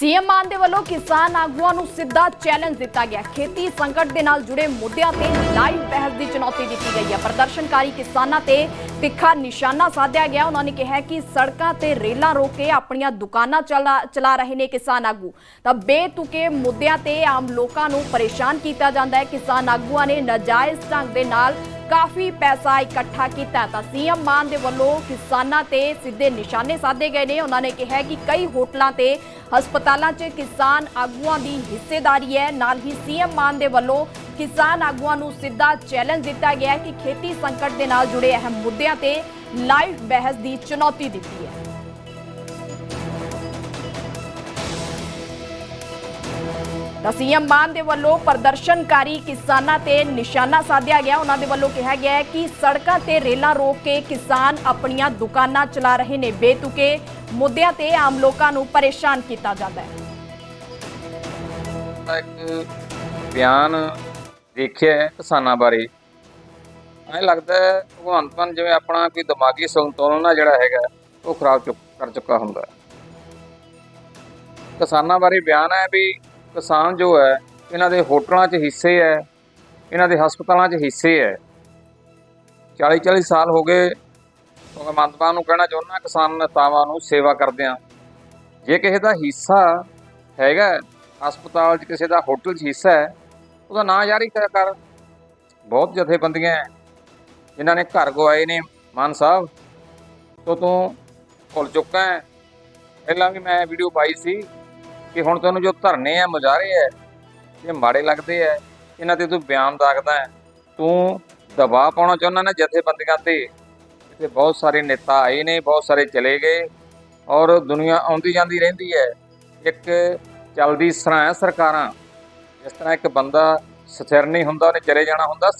CM ਮਾਨ ਦੇ ਵੱਲੋਂ ਕਿਸਾਨ ਆਗੂਆਂ ਨੂੰ ਸਿੱਧਾ ਚੈਲੰਜ ਦਿੱਤਾ ਗਿਆ। ਖੇਤੀ ਸੰਕਟ ਦੇ ਨਾਲ ਜੁੜੇ ਮੁੱਦਿਆਂ ਤੇ ਲਾਈਵ ਬਹਿਸ ਦੀ ਚੁਣੌਤੀ ਦਿੱਤੀ ਗਈ ਹੈ। ਪ੍ਰਦਰਸ਼ਨਕਾਰੀ ਕਿਸਾਨਾਂ ਤੇ ਤਿੱਖਾ ਨਿਸ਼ਾਨਾ ਸਾਧਿਆ ਗਿਆ। ਉਹਨਾਂ ਨੇ ਕਿਹਾ ਕਿ ਸੜਕਾਂ ਤੇ ਰੇਲਾਂ ਰੋਕ ਕੇ ਆਪਣੀਆਂ ਦੁਕਾਨਾਂ ਚਲਾ ਚਲਾ ਰਹੇ ਨੇ ਕਿਸਾਨ ਆਗੂ। ਤਾਂ ਬੇਤੁਕੇ ਮੁੱਦਿਆਂ ਤੇ ਆਮ ਲੋਕਾਂ ਨੂੰ ਪਰੇਸ਼ਾਨ ਕੀਤਾ ਜਾਂਦਾ ਹੈ। ਕਿਸਾਨ ਆਗੂਆਂ ਨੇ ਨਾਜਾਇਜ਼ ਢੰਗ ਦੇ ਨਾਲ ਕਾਫੀ ਪੈਸਾ ਇਕੱਠਾ ਕੀਤਾ ਤਾਂ ਸੀਐਮ ਮਾਨ ਦੇ ਵੱਲੋਂ ਕਿਸਾਨਾਂ ਤੇ ਸਿੱਧੇ ਨਿਸ਼ਾਨੇ ਸਾਧੇ ਗਏ ਨੇ। ਉਹਨਾਂ ਨੇ ਕਿਹਾ ਕਿ ਕਈ ਹੋਟਲਾਂ ਤੇ ਹਸਪਤਾਲਾਂ 'ਚ ਕਿਸਾਨ ਆਗੂਆਂ ਦੀ ਹਿੱਸੇਦਾਰੀ ਹੈ। ਨਾਲ ਹੀ ਸੀਐਮ ਮਾਨ ਦੇ ਵੱਲੋਂ ਕਿਸਾਨ ਆਗੂਆਂ ਨੂੰ ਸਿੱਧਾ ਚੈਲੰਜ ਦਿੱਤਾ ਗਿਆ ਕਿ ਖੇਤੀ ਸੰਕਟ ਦੇ ਨਾਲ ਜੁੜੇ ਅਹਿਮ ਮੁੱਦਿਆਂ ਤੇ ਲਾਈਵ ਬਹਿਸ ਦੀ ਚੁਣੌਤੀ ਦਿੱਤੀ ਹੈ। ਤਾਂ ਸੀਐਮ ਮਾਨ ਦੇ ਵੱਲੋਂ ਪ੍ਰਦਰਸ਼ਨਕਾਰੀ ਕਿਸਾਨਾਂ ਤੇ ਨਿਸ਼ਾਨਾ ਸਾਧਿਆ ਗਿਆ। ਉਹਨਾਂ ਦੇ ਵੱਲੋਂ ਕਿਹਾ ਗਿਆ ਹੈ ਕਿ ਸੜਕਾਂ ਤੇ ਰੇਲਾਂ ਰੋਕ ਕੇ ਕਿਸਾਨ ਆਪਣੀਆਂ ਦੁਕਾਨਾਂ ਚਲਾ ਰਹੇ ਨੇ। ਬੇਤੁਕੇ ਮੁੱਦਿਆਂ ਤੇ ਆਮ ਲੋਕਾਂ ਨੂੰ ਪਰੇਸ਼ਾਨ ਕੀਤਾ ਜਾਂਦਾ ਹੈ। ਇੱਕ ਬਿਆਨ ਦੇਖਿਆ ਹੈ ਕਿਸਾਨਾਂ ਬਾਰੇ। ਐਂ ਲੱਗਦਾ ਹੈ ਭਗਵੰਤ ਮਾਨ ਜਿਵੇਂ ਆਪਣਾ ਕੋਈ ਦਿਮਾਗੀ ਸੰਤੁਲਨ ਆ ਜਿਹੜਾ ਹੈਗਾ, ਉਹ ਖਰਾਬ ਚੁੱਕ ਕਰ ਚੁੱਕਾ ਹੁੰਦਾ ਹੈ। ਕਿਸਾਨਾਂ ਬਾਰੇ ਬਿਆਨ ਹੈ ਵੀ ਕਿਸਾਨ ਜੋ ਹੈ, ਇਹਨਾਂ ਦੇ ਹੋਟਲਾਂ 'ਚ ਹਿੱਸੇ ਹੈ, ਇਹਨਾਂ ਦੇ ਹਸਪਤਾਲਾਂ 'ਚ ਹਿੱਸੇ ਹੈ। 40 40 ਸਾਲ ਹੋ ਗਏ, ਭਗਵੰਤ ਮਾਨ ਨੂੰ ਕਹਿਣਾ ਚਾਹੁੰਦਾ, ਕਿਸਾਨ ਨੇਤਾਵਾਂ ਨੂੰ ਸੇਵਾ ਕਰਦੇ ਆ ਜੇ ਕਿਸੇ ਦਾ ਹਿੱਸਾ ਹੈਗਾ, ਹਸਪਤਾਲ 'ਚ ਕਿਸੇ ਦਾ, ਹੋਟਲ 'ਚ ਹਿੱਸਾ ਹੈ, ਉਹਦਾ ਨਾਂ ਜਾਰੀ ਕਰ ਕਰ। ਬਹੁਤ ਜਥੇਬੰਦੀਆਂ ਹੈ। ਜਿਨ੍ਹਾਂ ਨੇ ਘਰ ਗਵਾਏ ਨੇ, ਮਾਨ ਸਾਹਿਬ। ਤੋਂ ਤੂੰ ਭੁੱਲ ਚੁੱਕਾ ਹੈ। ਪਹਿਲਾਂ ਵੀ ਮੈਂ ਵੀਡੀਓ ਪਾਈ ਸੀ ਕਿ ਹੁਣ ਤੈਨੂੰ ਜੋ ਧਰਨੇ ਆ, ਮੁਜ਼ਾਹਰੇ ਹੈ ਇਹ ਮਾੜੇ ਲੱਗਦੇ ਹੈ ਇਹਨਾਂ ਤੇ ਤੂੰ ਬਿਆਨ ਦਾਗਦਾ ਹੈ। ਤੂੰ ਦਬਾਅ ਪਾਉਣਾ ਚਾਹੁੰਦਾ ਨਾ ਜਥੇਬੰਦੀਆਂ ਤੇ। ਇੱਥੇ ਬਹੁਤ ਸਾਰੇ ਨੇਤਾ ਆਏ ਨੇ, ਬਹੁਤ ਸਾਰੇ ਚਲੇ ਗਏ ਔਰ ਦੁਨੀਆ ਆਉਂਦੀ ਜਾਂਦੀ ਰਹਿੰਦੀ ਹੈ। ਇੱਕ ਚੱਲਦੀ ਸਰਾਂ ਹੈ ਸਰਕਾਰਾਂ। ਜਿਸ ਤਰ੍ਹਾਂ ਇੱਕ ਬੰਦਾ ਸਥਿਰ ਨਹੀਂ ਹੁੰਦਾ, ਉਹਨੇ ਚਲੇ ਜਾਣਾ ਹੁੰਦਾ